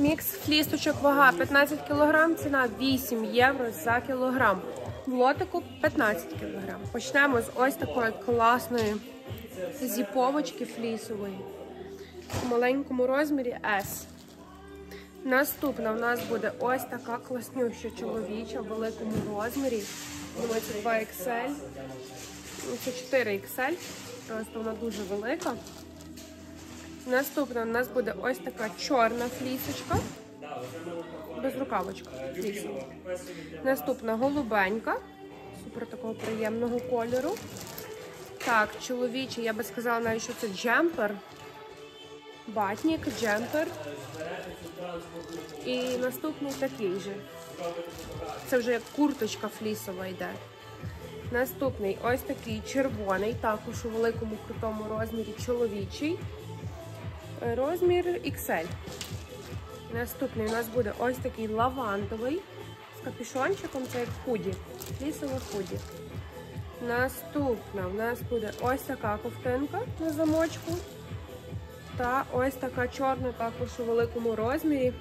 Мікс флісточок вага 15 кг, ціна 8 євро за кілограм. В лотику 15 кг. Почнемо з ось такої класної зіповочки флісової в маленькому розмірі S. Наступна в нас буде ось така класнюща чоловіча в великому розмірі. Думаю, це 2 XL. Це 4 XL. Просто вона дуже велика. Наступна у нас буде ось така чорна флісочка. Без рукавочка. Наступна голубенька. Супер такого приємного кольору. Так, чоловічий, я би сказала навіть, що це джемпер. Батнік, джемпер. І наступний такий же. Це вже як курточка флісова йде. Наступний ось такий червоний, також у великому крутому розмірі чоловічий. Розмір XL. Наступний у нас буде ось такий лавандовий з капюшончиком, це як худі. Флісове худі. Наступна у нас буде ось така ковтинка на замочку. Та ось така чорна також у великому розмірі.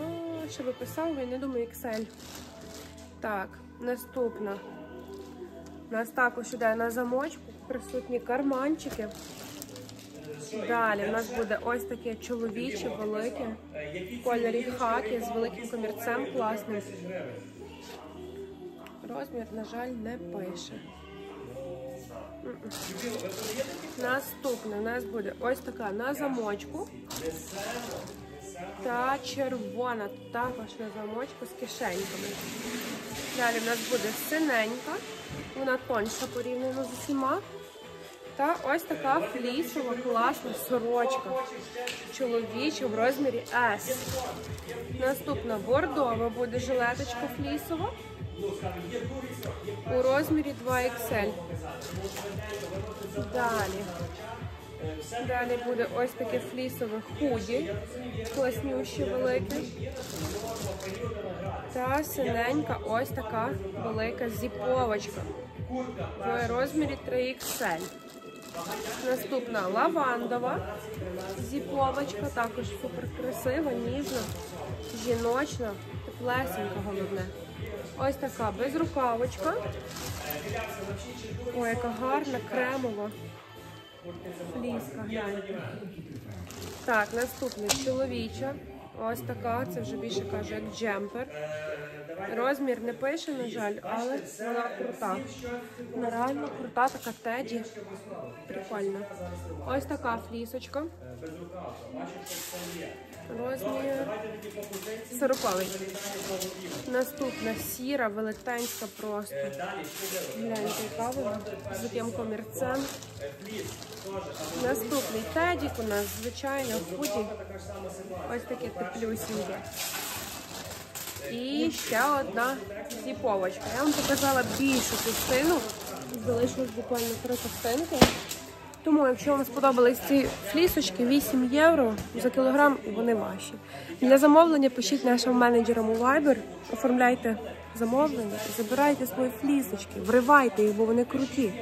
Ну, Що би писав, я не думаю, XL. Так, наступна. У нас також іде на замочку, присутні карманчики. Далі у нас буде ось таке чоловіче, велике, в кольорі хакі з великим комірцем класним. Розмір, на жаль, не пише. Наступне у нас буде ось така на замочку. Та червона також на замочку з кишеньками. Далі в нас буде синенька, вона тоньша порівняно з усіма. Та ось така флісова класна сорочка. Чоловіча в розмірі S. Наступна бордова буде жилеточка флісова у розмірі 2XL. Далі. Далі буде ось таке флісове худі, класнюще велике. Та синенька ось така велика зіповочка в розмірі 3XL. Наступна лавандова зіповочка, також супер красива, ніжна, жіночна, теплесенька головне. Ось така безрукавочка. Ой, яка гарна, кремова. Фліска, гляньте. Так, наступна чоловіча. Ось така, це вже більше кажу, як джемпер. Розмір не пише, на жаль, але вона крута. Вона реально крута, така теді. Прикольна. Ось така флісочка. Розмір 40 Наступна сіра, велетенська просто. Гляньте, яка вона з таким комірцем. Наступний тедік у нас, звичайно, худі. Ось таке теплюсіньке. І ще одна зіповочка. Я вам показала більшу частину. Залишилось буквально три частинки. Тому, якщо вам сподобались ці флісочки, 8 євро за кілограм і вони ваші. Для замовлення пишіть нашим менеджерам у Viber, оформляйте замовлення, забирайте свої флісочки, вривайте їх, бо вони круті.